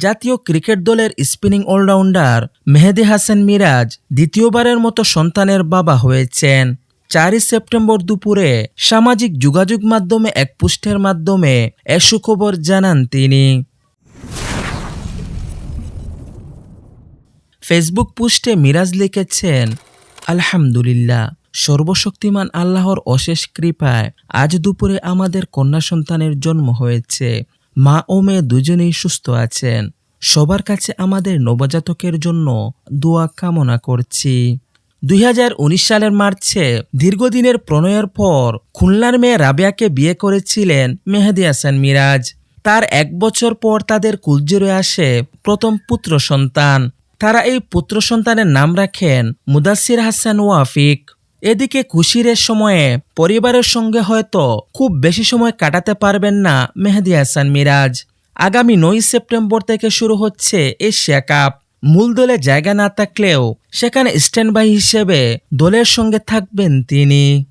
জাতীয় ক্রিকেট দলের spinning allrounder Mehedi Hasan Miraz দ্বিতীয়বারের মতো সন্তানের বাবা হয়েছেন। চারই সেপ্টেম্বর দুপুরে সামাজিক যোগাযোগ মাধ্যমে এক পোস্টের মাধ্যমে এ সুখবর জানান তিনি। ফেসবুক পোস্টে মিরাজ লিখেছেন, আলহামদুলিল্লাহ, সর্বশক্তিমান আল্লাহর অশেষ কৃপায় আজ দুপুরে আমাদের কন্যা সন্তানের জন্ম হয়েছে। মা ও মেয়ে দুজনেই সুস্থ আছেন। সবার কাছে আমাদের নবজাতকের জন্য দোয়া কামনা করছি। দুই হাজার উনিশ সালের মার্চে দীর্ঘদিনের প্রণয়ের পর খুলনার মেয়ে রাবিয়াকে বিয়ে করেছিলেন মেহেদি হাসান মিরাজ। তার এক বছর পর তাদের কুলজুরে আসে প্রথম পুত্র সন্তান। তারা এই পুত্র সন্তানের নাম রাখেন মুদাসির হাসান ওয়াফিক। এদিকে খুশির সময়ে পরিবারের সঙ্গে হয়তো খুব বেশি সময় কাটাতে পারবেন না মেহেদি হাসান মিরাজ। আগামী নয় সেপ্টেম্বর থেকে শুরু হচ্ছে এশিয়া কাপ। মূল দলে জায়গা না থাকলেও সেখানে স্ট্যান্ড বাই হিসেবে দলের সঙ্গে থাকবেন তিনি।